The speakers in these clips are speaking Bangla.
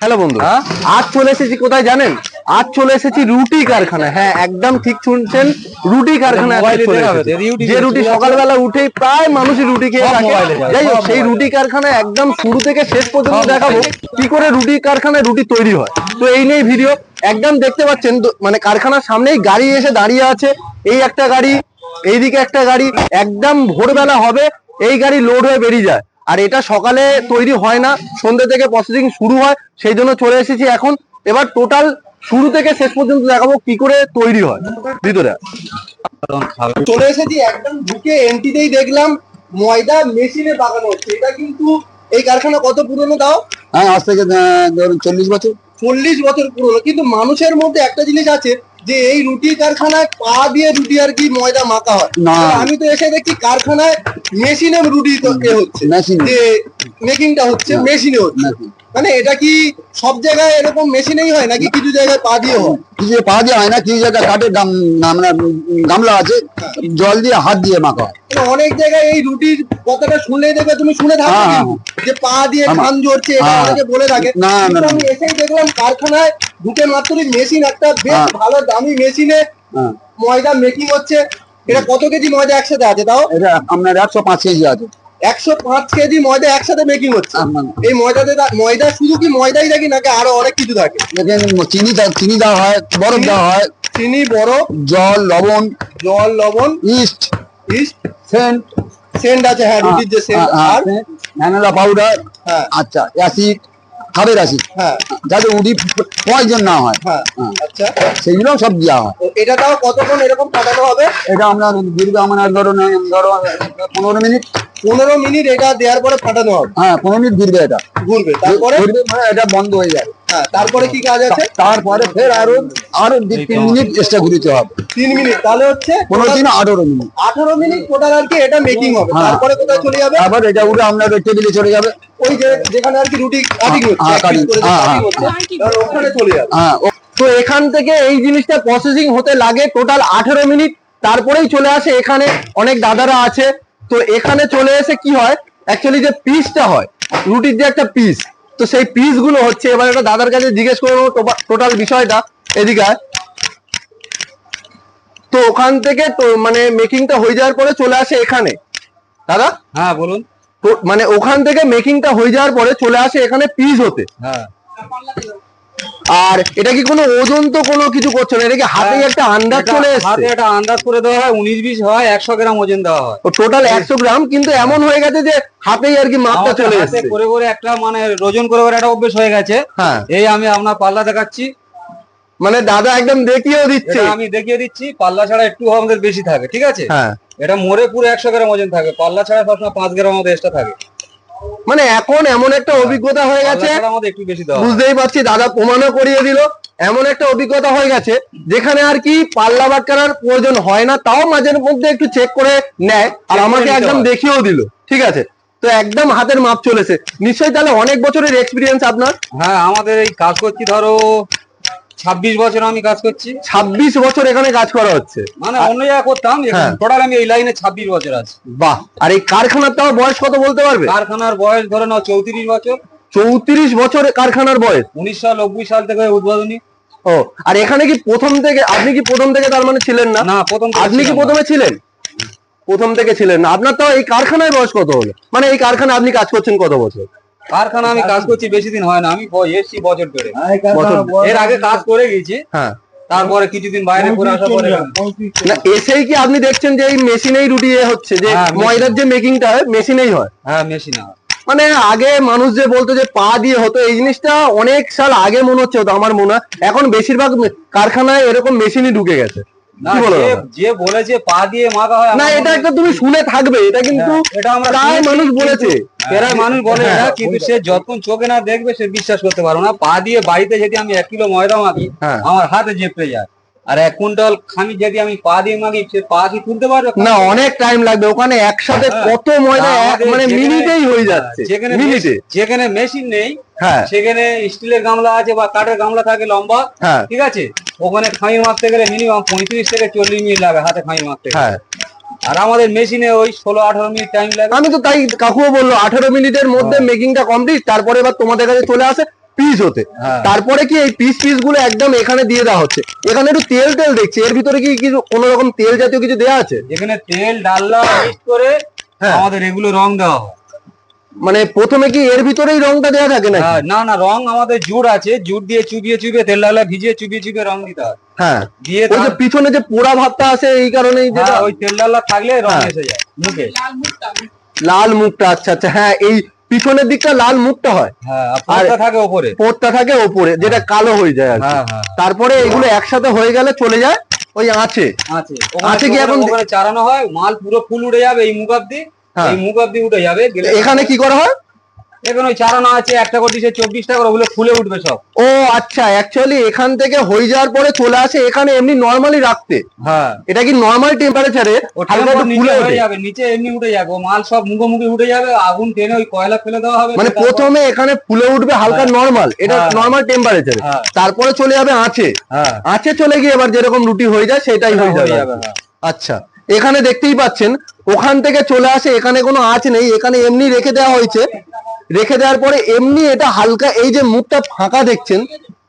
হ্যালো বন্ধু। হ্যাঁ? আজ চলে এসেছি কোথায় জানেন? আজ চলে এসেছি রুটি কারখানা। হ্যাঁ একদম ঠিক শুনছেন রুটি কারখানা যে রুটি সকালবেলা উঠে প্রায় মানুষই রুটি খেয়ে থাকে। যাই হোক সেই রুটি কারখানা একদম শুরু থেকে শেষ পর্যন্ত দেখাবো কি করে রুটি কারখানায় রুটি তৈরি হয়। তো এই নিয়ে ভিডিও। একদম দেখতে পাচ্ছেন মানে কারখানার সামনেই গাড়ি এসে দাঁড়িয়ে আছে। এই একটা গাড়ি এইদিকে একটা গাড়ি। একদম ভোরবেলা হবে এই গাড়ি লোড হয়ে বেরিয়ে যায়। আর এটা সকালে তৈরি হয় না সন্ধ্যে থেকে প্রসেসিং শুরু হয় সেই জন্য চলে এসেছি এখন। এবার টোটাল শুরু থেকে শেষ পর্যন্ত দেখাবো কি করে তৈরি হয়। ভিতরে। চলে এসেছি একদম ঢুকে এন্ট্রিতেই দেখলাম ময়দা মেশিনে বাগানো হচ্ছে। এটা কিন্তু এই কারখানা কত পুরনো দাও হ্যাঁ আজ থেকে ধরুন চল্লিশ বছর। চল্লিশ বছর পুরনো। কিন্তু মানুষের মধ্যে একটা জিনিস আছে যে এই রুটি কারখানায় পা দিয়ে রুটি আর কি ময়দা মাখা হয়। না। আমি তো এসে দেখি কারখানায় মেশিনে রুটি হচ্ছে। যে মেকিংটা হচ্ছে মেশিনে হচ্ছে। মানে এটা কি সব জায়গায় এরকম মেশিনেই হয় নাকি কিছু জায়গায় পা দিয়ে হয়? কিছু পা দিয়ে হয় না কিছু জায়গায় কাঠের মানে গামলা আছে জল দিয়ে হাত দিয়ে মাখা। হয় মানে অনেক জায়গায় এই রুটির কথাটা শুনলেই দেখবে তুমি শুনে থাকো হ্যাঁ, যে পা দিয়ে ধান জড়ছে এটা হ্যাঁ। অনেকে বলে থাকে। না, না, আমি এসেই দেখলাম কারখানায় ঢুকে মাত্রই মেশিন একটা বেশ হ্যাঁ। ভালো দামি মেশিনে হ্যাঁ। ময়দা মেকিং হচ্ছে। এটা কত কেজি ময়দা একসাথে আছে তাও? এটা আপনার একশো পাঁচ কেজি আছে। একশো পাঁচ কেজি ময়দা একসাথে মেকিং হচ্ছে। এই ময়দাতে ময়দা শুধু কি ময়দাই থাকে নাকি আরও অনেক কিছু থাকে? চিনি চিনি দেওয়া হয় বরফ দেওয়া হয়। চিনি বরফ জল লবণ। জল লবণ ইস্ট। East Saint. সেন্ট আছে হ্যাঁ রুটির যে সেন্ট আর ভ্যানিলা পাউডার। হ্যাঁ। আচ্ছা অ্যাসিড খাবের অ্যাসিড। হ্যাঁ। যাতে উডি পয়জন না হয়। হ্যাঁ হ্যাঁ। আচ্ছা। সেগুলো সব দেওয়া হয়। এটা তাও কতক্ষণ এরকম ফাটানো হবে? এটা আপনার দীর্ঘ আমার ধরুন ধরো পনেরো মিনিট। পনেরো মিনিট এটা দেওয়ার পরে ফাটানো হবে। হ্যাঁ পনেরো মিনিট ঘুরবে এটা। ঘুরবে তারপরে? ঘুরবে মানে এটা বন্ধ হয়ে যাবে হ্যাঁ তারপরে কি কাজ আছে? তারপরে ফের আরও আরও তিন মিনিট এক্সট্রা ঘুরিতে হবে। তিন মিনিট তাহলে হচ্ছে পনেরো দিন আঠারো মিনিট। আঠারো মিনিট টোটাল আর কি এটা মেকিং হবে। হ্যাঁ। তারপরে কোথায় চলে যাবে? আবার এটা উঠে আপনার টেবিলে চলে যাবে। ওই যে যেখানে আর কি রুটি কাটিং হচ্ছে হ্যাঁ, piece হ্যাঁ, হ্যাঁ, হচ্ছে, ওখানে চলে যাবে। হ্যাঁ ও- তো এখান থেকে এই জিনিসটা প্রসেসিং হতে লাগে টোটাল আঠেরো মিনিট তারপরেই চলে আসে এখানে অনেক দাদারা আছে। তো এখানে চলে এসে কি হয়? অ্যাকচুয়ালি যে পিসটা হয় রুটির যে একটা পিস তো সেই পিসগুলো হচ্ছে এবার একটা দাদার কাছে জিজ্ঞেস করে টোটাল বিষয়টা এদিকে তো ওখান থেকে মানে মেকিংটা হয়ে যাওয়ার পরে চলে আসে এখানে। দাদা? হ্যাঁ বলুন। মানে ওখান থেকে মেকিংটা হয়ে যাওয়ার পরে চলে আসে এখানে পিস হতে। হ্যাঁ। আর এটা কি কোনো ওজন তো কোনো কিছু করছে না? এটা কি হাতে একটা আন্দাজ চলে হাতে একটা আন্দাজ করে দেওয়া হয় উনিশ বিশ হয় একশো গ্রাম ওজন দেওয়া হয়। টোটাল একশো গ্রাম? কিন্তু এমন হয়ে গেছে যে হাতেই আর কি মাপটা চলে এসছে। করে করে একটা মানে ওজন করে করে একটা অভ্যেস হয়ে গেছে। হ্যাঁ। এই আমি আপনার পাল্লা দেখাচ্ছি। মানে দাদা একদম দেখিয়েও দিচ্ছে। আমি দেখিয়ে দিচ্ছি পাল্লা ছাড়া একটু আমাদের বেশি থাকে ঠিক আছে? হ্যাঁ। এটা মোড়ে পুরো একশো গ্রাম ওজন থাকে পাল্লা ছাড়া সবসময় পাঁচ গ্রাম আমাদের এক্সট্রা থাকে। মানে এখন এমন একটা অভিজ্ঞতা হয়ে গেছে। হয়। বুঝতেই পারছি দাদা প্রমাণও করিয়ে দিল। এমন একটা অভিজ্ঞতা হয়ে গেছে যেখানে আর কি পাল্লা বাট করার প্রয়োজন হয় না তাও মাঝে মধ্যে একটু চেক করে নেয় আর আমাকে একদম দেখিয়েও দিল ঠিক আছে? তো একদম হাতের মাপ চলেছে। নিশ্চয়ই তাহলে অনেক বছরের এক্সপিরিয়েন্স আপনার। হ্যাঁ আমাদের এই কাজ করছি ধরো ছাব্বিশ বছর আমি কাজ করছি। ছাব্বিশ বছর এখানে কাজ করা হচ্ছে। মানে অন্য জায়গায় করতাম হ্যাঁ। টোটাল আমি এই লাইনে ছাব্বিশ বছর আছি। বাহ আর এই কারখানার তাও বয়স কত বলতে পারবে? কারখানার বয়স ধরে নাও চৌত্রিশ বছর। চৌত্রিশ বছর কারখানার বয়স? উনিশশো নব্বই সাল থেকে উদ্বোধনী। ও আর এখানে কি প্রথম থেকে আপনি কি প্রথম থেকে তার মানে ছিলেন না? না প্রথম আপনি কি প্রথমে ছিলেন? প্রথম থেকে ছিলেন না। আপনার তো এই কারখানায় বয়স কত হলো? মানে এই কারখানা আপনি কাজ করছেন কত বছর? কারখানা আমি কাজ করছি বেশি দিন হয় না আমি এসছি বছর ধরে। এর আগে কাজ করে গেছি হ্যাঁ। তারপরে কিছুদিন বাইরে করে আসার পরে না এসেই কি আপনি দেখছেন যে এই মেশিনেই রুটি হচ্ছে যে হ্যাঁ, ময়দার যে মেকিংটা হয় মেশিনেই হয়? হ্যাঁ মেশিন মানে আগে মানুষ যে বলতো যে পা দিয়ে হতো এই জিনিসটা অনেক সাল আগে মনে হচ্ছে হতো আমার মনে হয়। এখন বেশিরভাগ কারখানায় এরকম মেশিনই ঢুকে গেছে। না যে বলেছে পা দিয়ে মাখা হয় না আমার এটা একটা তুমি শুনে থাকবে এটা কিন্তু হ্যাঁ, এটা আমরা প্রায় মানুষ বলেছে। প্রায় মানুষ বলে হ্যাঁ। কিন্তু সে যতক্ষণ চোখে না দেখবে সে বিশ্বাস করতে পারবে না। পা দিয়ে বাড়িতে যদি আমি এক কিলো ময়দা মাখি। আমার হাতে যায়। আর এক কুইন্টাল খামি যদি আমি পা দিয়ে মাখি সে পা কি তুলতে পারবে না অনেক টাইম লাগবে ওখানে একসাথে। কত ময়দা মানে মিনিটেই হয়ে যাচ্ছে যেখানে মিনিটে। মেশিন- যেখানে মেশিন নেই হ্যাঁ। সেখানে স্টিলের গামলা আছে বা কাঠের গামলা থাকে লম্বা ঠিক আছে? ওখানে খামি মারতে গেলে মিনিমাম পঁয়ত্রিশ থেকে চল্লিশ মিনিট লাগে হাতে খামি মারতে হ্যাঁ। আর আমাদের মেশিনে ওই ষোলো আঠারো মিনিট টাইম লাগে। আমি তো তাই কাকুও বলল আঠেরো মিনিটের মধ্যে হ্যাঁ। মেকিংটা কমপ্লিট তারপরে এবার তোমাদের কাছে চলে আসে পিস হতে। হ্যাঁ। তারপরে কি এই পিস পিসগুলো একদম এখানে দিয়ে দেওয়া হচ্ছে? এখানে একটু তেল তেল দেখছি এর ভিতরে কি কিছু কোন রকম তেল জাতীয় কিছু দেওয়া আছে? এখানে তেল ডাল্লা মিক্স করে হ্যাঁ। আমাদের এগুলো রং দেওয়া হয়। মানে প্রথমে কি এর ভিতরেই রংটা দেওয়া থাকে না হ্যাঁ, না না রং আমাদের জুট আছে জুট দিয়ে চুবিয়ে চুবিয়ে তেল ডালা ভিজিয়ে চুবিয়ে চুবিয়ে রং দিতে হয়। হ্যাঁ দিয়ে ওই যে পিছনে যে পোড়া ভাবটা আছে এই কারণেই যেটা হ্যাঁ, ওই তেল ডালা থাকলে রং। এসে যায় মুখে। লাল মুখটা। আচ্ছা আচ্ছা হ্যাঁ এই পিছনের দিকটা লাল মুখটা হয়। হ্যাঁ আর থাকে ওপরে। পোরটা থাকে ওপরে যেটা কালো হয়ে যায় আর তারপরে এগুলো একসাথে হয়ে গেলে চলে যায় ওই আঁচে। আছে আছে কি এখন? চালানো হয় মাল পুরো ফুল উড়ে যাবে এই মুখ অব্দি। এই মুখ অব্দি উঠে যাবে এখানে কি করা হয়? এখানে ওই আছে একটা করে দিচ্ছে চব্বিশটা করে ওগুলো ফুলে উঠবে সব। ও আচ্ছা অ্যাকচুয়ালি এখান থেকে হয়ে যাওয়ার পরে চলে আসে এখানে এমনি নর্মালি রাখতে। হ্যাঁ। এটা কি নর্মাল টেম্পারেচারে হালকা একটু ফুলে হয়ে যাবে নিচে এমনি উঠে যাবে মাল সব মুখোমুখি উঠে যাবে আগুন টেনে ওই কয়লা ফেলে দেওয়া হবে মানে প্রথমে এখানে ফুলে উঠবে হালকা হ্যাঁ। নর্মাল এটা হ্যাঁ। নর্মাল টেম্পারেচারে হ্যাঁ। তারপরে চলে যাবে আঁচে। হ্যাঁ। আঁচে চলে গিয়ে এবার যেরকম রুটি হয়ে যায় সেটাই হয়ে হয়ে যাবে হ্যাঁ। আচ্ছা। এখানে দেখতেই পাচ্ছেন ওখান থেকে চলে আসে এখানে কোনো আঁচ নেই এখানে এমনি রেখে দেওয়া হয়েছে। রেখে দেওয়ার পরে এমনি এটা হালকা এই যে মুখটা ফাঁকা দেখছেন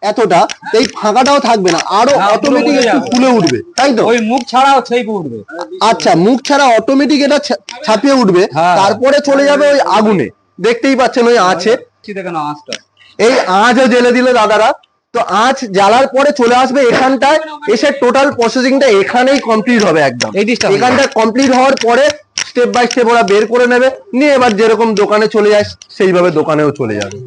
এতটা এই ফাঁকাটাও থাকবে না আরও অটোমেটিক উঠে একটু ফুলে উঠবে তাই তো? ওই মুখ ছাড়াও উঠবে। আচ্ছা মুখ ছাড়া অটোমেটিক এটা ছাপিয়ে উঠবে হ্যাঁ। তারপরে চলে যাবে ওই আগুনে দেখতেই পাচ্ছেন ওই আঁচে। এই আঁচও জেলে দিলে দাদারা। তো আঁচ জ্বালার পরে চলে আসবে এখানটায় এসে টোটাল প্রসেসিংটা এখানেই কমপ্লিট হবে একদম। এখানটা কমপ্লিট হওয়ার পরে স্টেপ বাই স্টেপ ওরা বের করে নেবে নিয়ে এবার যেরকম দোকানে চলে যায় সেইভাবে দোকানেও চলে যাবে।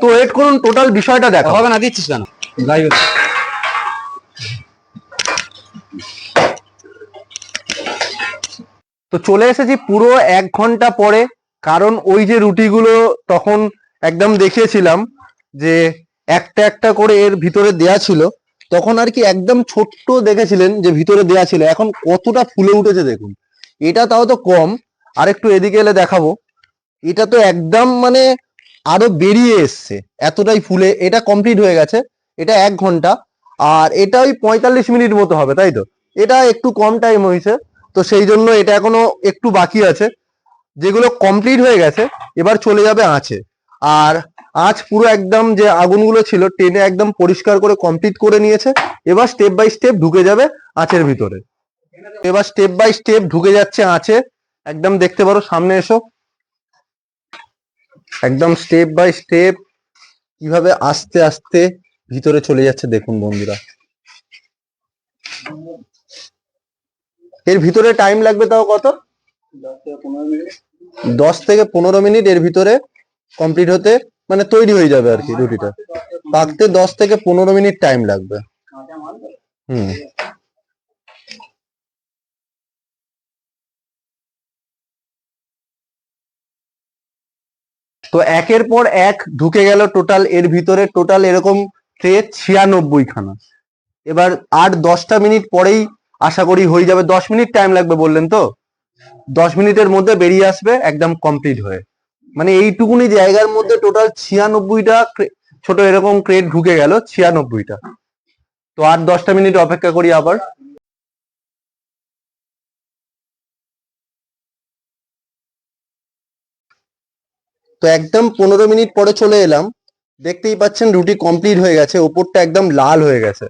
তো ওয়েট করুন টোটাল বিষয়টা দেখা হবে না দিচ্ছিস কেন? লাইভ তো চলে এসেছি পুরো এক ঘণ্টা পরে কারণ ওই যে রুটিগুলো তখন একদম দেখিয়েছিলাম যে একটা একটা করে এর ভিতরে দেয়া ছিল, তখন আর কি একদম ছোট্ট দেখেছিলেন যে ভিতরে দেয়া ছিল। এখন কতটা ফুলে উঠেছে দেখুন। এটা তাও তো কম আর একটু এদিকে এলে দেখাবো। এটা তো একদম মানে আরও বেরিয়ে এসছে, এতটাই ফুলে। এটা কমপ্লিট হয়ে গেছে, এটা এক ঘণ্টা। আর এটা ওই পঁয়তাল্লিশ মিনিট মতো হবে, তাই তো? এটা একটু কম টাইম হয়েছে, তো সেই জন্য এটা এখনও একটু বাকি আছে। যেগুলো কমপ্লিট হয়ে গেছে, এবার চলে যাবে আঁচে। আর আঁচ পুরো একদম যে আগুনগুলো ছিল, টেনে একদম পরিষ্কার করে কমপ্লিট করে নিয়েছে। এবার স্টেপ বাই স্টেপ ঢুকে যাবে আঁচের ভিতরে। এবার স্টেপ বাই স্টেপ ঢুকে যাচ্ছে আঁচে। একদম দেখতে পারো, সামনে এসো। একদম স্টেপ বাই স্টেপ কীভাবে আস্তে আস্তে ভিতরে চলে যাচ্ছে দেখুন বন্ধুরা। এর ভিতরে টাইম লাগবে তাও কত? দশ থেকে পনেরো মিনিট। এর ভিতরে কমপ্লিট হতে মানে তৈরি হয়ে যাবে আর কি রুটিটা। পাকতে দশ থেকে পনেরো মিনিট টাইম লাগবে। হুম। তো একের পর এক ঢুকে গেল টোটাল এর ভিতরে টোটাল এরকম ট্রে ছিয়ানব্বই খানা এবার আর দশটা মিনিট পরেই আশা করি হয়ে যাবে। দশ মিনিট টাইম লাগবে বললেন তো? দশ মিনিটের মধ্যে বেরিয়ে আসবে, একদম কমপ্লিট হয়ে। মানে এইটুকুনি জায়গার মধ্যে টোটাল ছিয়ানব্বইটা ছোট এরকম ক্রেট ঢুকে গেল, ছিয়ানব্বইটা। তো আর দশটা মিনিট অপেক্ষা করি আবার। তো একদম পনেরো মিনিট পরে চলে এলাম। দেখতেই পাচ্ছেন রুটি কমপ্লিট হয়ে গেছে, ওপরটা একদম লাল হয়ে গেছে।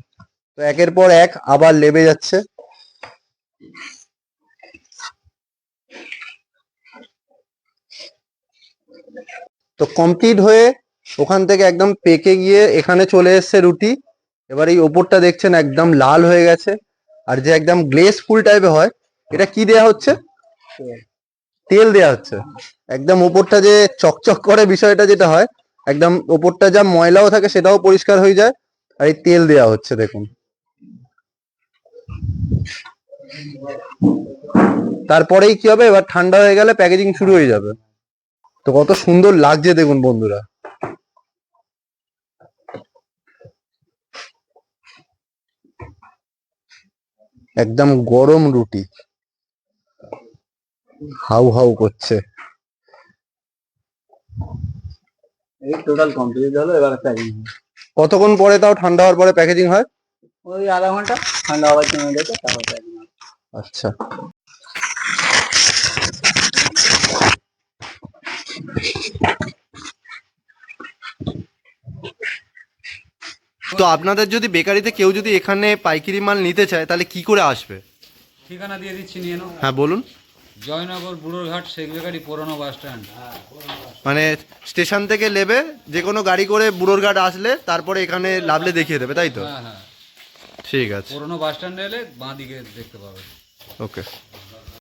তো একের পর এক আবার লেবে যাচ্ছে। তো কমপ্লিট হয়ে ওখান থেকে একদম পেকে গিয়ে এখানে চলে এসেছে রুটি। এবার এই ওপরটা দেখছেন একদম লাল হয়ে গেছে। আর যে একদম গ্লেস ফুল টাইপের হয়, এটা কি দেয়া হচ্ছে? তেল দেয়া হচ্ছে। একদম ওপরটা যে চকচক করে বিষয়টা যেটা হয়, একদম ওপরটা যা ময়লাও থাকে সেটাও পরিষ্কার হয়ে যায়। আর এই তেল দেয়া হচ্ছে, দেখুন। তারপরেই কি হবে? এবার ঠান্ডা হয়ে গেলে প্যাকেজিং শুরু হয়ে যাবে। তো কত সুন্দর লাগছে দেখুন বন্ধুরা। একদম গরম রুটি। হাউ হাউ করছে। এই টোটাল কমপ্লিট হলো এবার প্যাকিং কতক্ষণ পরে তাও ঠান্ডা হওয়ার পরে প্যাকেজিং হয়? ওই আধা ঘণ্টা ঠান্ডা হওয়ার জন্য দেখে তারপর প্যাকিং আচ্ছা। তো আপনাদের যদি বেকারিতে কেউ যদি এখানে পাইকারি মাল নিতে চায় তাহলে কি করে আসবে? ঠিকানা দিয়ে দিচ্ছি নিয়ে নাও। হ্যাঁ বলুন। জয়নগর বুড়োরঘাট শেখ বেকারি পুরনো বাস স্ট্যান্ড। মানে স্টেশন থেকে নেবে যে কোনো গাড়ি করে বুড়োরঘাট আসলে তারপরে এখানে লাভলে দেখিয়ে দেবে তাই তো? হ্যাঁ হ্যাঁ। ঠিক আছে। পুরনো বাস স্ট্যান্ডে এলে বাঁ দিকে দেখতে পাবে। ওকে।